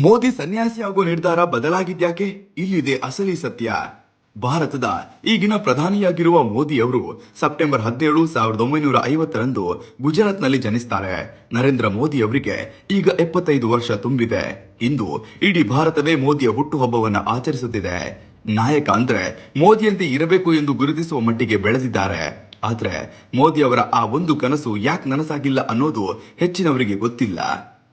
ಮೋದಿ ಸನ್ಯಾಸಿಯಾಗುವ ನಿರ್ಧಾರ ಬದಲಾಗಿದ್ಯಾಕೆ? ಇಲ್ಲಿದೆ ಅಸಲಿ ಸತ್ಯ. ಭಾರತದ ಈಗಿನ ಪ್ರಧಾನಿಯಾಗಿರುವ ಮೋದಿ ಅವರು ಸೆಪ್ಟೆಂಬರ್ ಹದಿನೇಳು ಸಾವಿರದ ಒಂಬೈನೂರ ಐವತ್ತರಂದು ಗುಜರಾತ್ನಲ್ಲಿ ಜನಿಸ್ತಾರೆ. ನರೇಂದ್ರ ಮೋದಿ ಅವರಿಗೆ ಈಗ ಎಪ್ಪತ್ತೈದು ವರ್ಷ ತುಂಬಿದೆ. ಇಂದು ಇಡೀ ಭಾರತವೇ ಮೋದಿಯ ಹುಟ್ಟುಹಬ್ಬವನ್ನ ಆಚರಿಸುತ್ತಿದೆ. ನಾಯಕ ಅಂದ್ರೆ ಮೋದಿಯಂತೆ ಇರಬೇಕು ಎಂದು ಗುರುತಿಸುವ ಮಟ್ಟಿಗೆ ಬೆಳೆದಿದ್ದಾರೆ. ಆದ್ರೆ ಮೋದಿ ಅವರ ಆ ಒಂದು ಕನಸು ಯಾಕೆ ನನಸಾಗಿಲ್ಲ ಅನ್ನೋದು ಹೆಚ್ಚಿನವರಿಗೆ ಗೊತ್ತಿಲ್ಲ.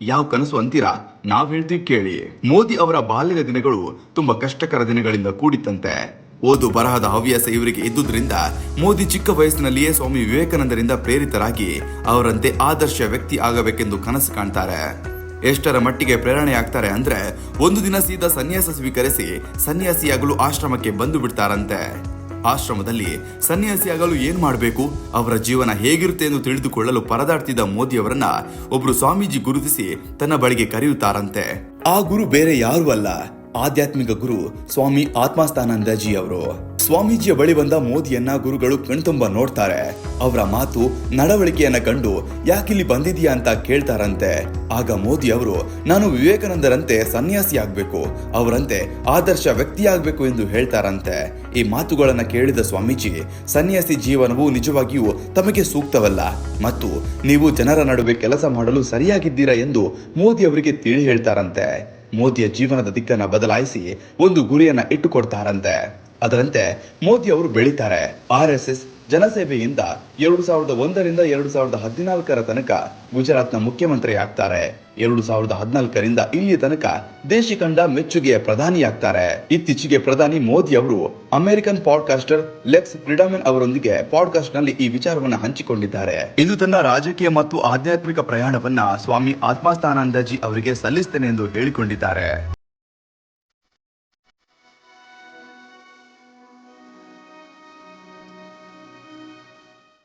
ಯಾವ ಕನಸು ಅಂತೀರಾ? ನಾವ್ ಹೇಳ್ತೀವಿ ಕೇಳಿ. ಮೋದಿ ಅವರ ಬಾಲ್ಯದ ದಿನಗಳು ತುಂಬಾ ಕಷ್ಟಕರ ದಿನಗಳಿಂದ ಕೂಡಿತ್ತಂತೆ. ಓದು ಬರಹದ ಹವ್ಯಾಸ ಇವರಿಗೆ ಇದ್ದುದರಿಂದ ಮೋದಿ ಚಿಕ್ಕ ವಯಸ್ಸಿನಲ್ಲಿಯೇ ಸ್ವಾಮಿ ವಿವೇಕಾನಂದರಿಂದ ಪ್ರೇರಿತರಾಗಿ ಅವರಂತೆ ಆದರ್ಶ ವ್ಯಕ್ತಿ ಆಗಬೇಕೆಂದು ಕನಸು ಕಾಣ್ತಾರೆ. ಎಷ್ಟರ ಮಟ್ಟಿಗೆ ಪ್ರೇರಣೆ ಆಗ್ತಾರೆ ಅಂದ್ರೆ ಒಂದು ದಿನ ಸೀದಾ ಸನ್ಯಾಸ ಸ್ವೀಕರಿಸಿ ಸನ್ಯಾಸಿಯಾಗಲು ಆಶ್ರಮಕ್ಕೆ ಬಂದು ಬಿಡ್ತಾರಂತೆ. ಆಶ್ರಮದಲ್ಲಿ ಸನ್ಯಾಸಿಯಾಗಲು ಏನ್ ಮಾಡಬೇಕು? ಅವರ ಜೀವನ ಹೇಗಿರುತ್ತೆ ಎಂದು ತಿಳಿದುಕೊಳ್ಳಲು ಪರದಾಡ್ತಿದ್ದ ಮೋದಿಯವರನ್ನ ಒಬ್ರು ಸ್ವಾಮೀಜಿ ಗುರುತಿಸಿ ತನ್ನ ಬಳಿಗೆ ಕರೆಯುತ್ತಾರಂತೆ. ಆ ಗುರು ಬೇರೆ ಯಾರು ಅಲ್ಲ. ಆಧ್ಯಾತ್ಮಿಕ ಗುರು ಸ್ವಾಮಿ ಆತ್ಮಾಸ್ಥಾನಂದಜಿ ಅವರು ಸ್ವಾಮೀಜಿಯ ಬಳಿ ಬಂದ ಮೋದಿಯನ್ನ ಗುರುಗಳು ಕಣ್ತುಂಬ ನೋಡ್ತಾರೆ. ಅವರ ಮಾತು, ನಡವಳಿಕೆಯನ್ನ ಕಂಡು ಯಾಕಿಲ್ಲಿ ಬಂದಿದೀಯಾ ಅಂತ ಕೇಳ್ತಾರಂತೆ. ಆಗ ಮೋದಿ ಅವರು, ನಾನು ವಿವೇಕಾನಂದರಂತೆ ಸನ್ಯಾಸಿ ಆಗ್ಬೇಕು. ಅವರಂತೆ ಆದರ್ಶ ವ್ಯಕ್ತಿಯಾಗಬೇಕು ಎಂದು ಹೇಳ್ತಾರಂತೆ. ಈ ಮಾತುಗಳನ್ನ ಕೇಳಿದ ಸ್ವಾಮೀಜಿ, ಸನ್ಯಾಸಿ ಜೀವನವು ನಿಜವಾಗಿಯೂ ತಮಗೆ ಸೂಕ್ತವಲ್ಲ. ಮತ್ತು ನೀವು ಜನರ ನಡುವೆ ಕೆಲಸ ಮಾಡಲು ಸರಿಯಾಗಿದ್ದೀರಾ ಎಂದು ಮೋದಿ ಅವರಿಗೆ ತಿಳಿ ಹೇಳ್ತಾರಂತೆ. ಮೋದಿಯ ಜೀವನದ ದಿಕ್ಕನ್ನ ಬದಲಾಯಿಸಿ ಒಂದು ಗುರಿಯನ್ನ ಇಟ್ಟುಕೊಡ್ತಾರಂತೆ. ಅದರಂತೆ ಮೋದಿ ಅವರು ಬೆಳೀತಾರೆ. ಆರ್ ಎಸ್ ಎಸ್ ಜನಸೇವೆಯಿಂದ ಎರಡು ಸಾವಿರದ ಒಂದರಿಂದ ಎರಡು ಸಾವಿರದ ಹದಿನಾಲ್ಕರ ತನಕ ಗುಜರಾತ್ನ ಮುಖ್ಯಮಂತ್ರಿ ಆಗ್ತಾರೆ ಎರಡು ಸಾವಿರದ ಹದಿನಾಲ್ಕರಿಂದ ಇಲ್ಲಿ ತನಕ ದೇಶ ಕಂಡ ಮೆಚ್ಚುಗೆಯ ಪ್ರಧಾನಿಯಾಗ್ತಾರೆ. ಇತ್ತೀಚೆಗೆ ಪ್ರಧಾನಿ ಮೋದಿ ಅವರು ಅಮೆರಿಕನ್ ಪಾಡ್ಕಾಸ್ಟರ್ ಲೆಕ್ಸ್ ಫ್ರಿಡಮನ್ ಅವರೊಂದಿಗೆ ಪಾಡ್ಕಾಸ್ಟ್ನಲ್ಲಿ ಈ ವಿಚಾರವನ್ನು ಹಂಚಿಕೊಂಡಿದ್ದಾರೆ. ಇದು ತನ್ನ ರಾಜಕೀಯ ಮತ್ತು ಆಧ್ಯಾತ್ಮಿಕ ಪ್ರಯಾಣವನ್ನ ಸ್ವಾಮಿ ಆತ್ಮಾಸ್ಥಾನಂದಜಿ ಅವರಿಗೆ ಸಲ್ಲಿಸ್ತೇನೆ ಎಂದು ಹೇಳಿಕೊಂಡಿದ್ದಾರೆ.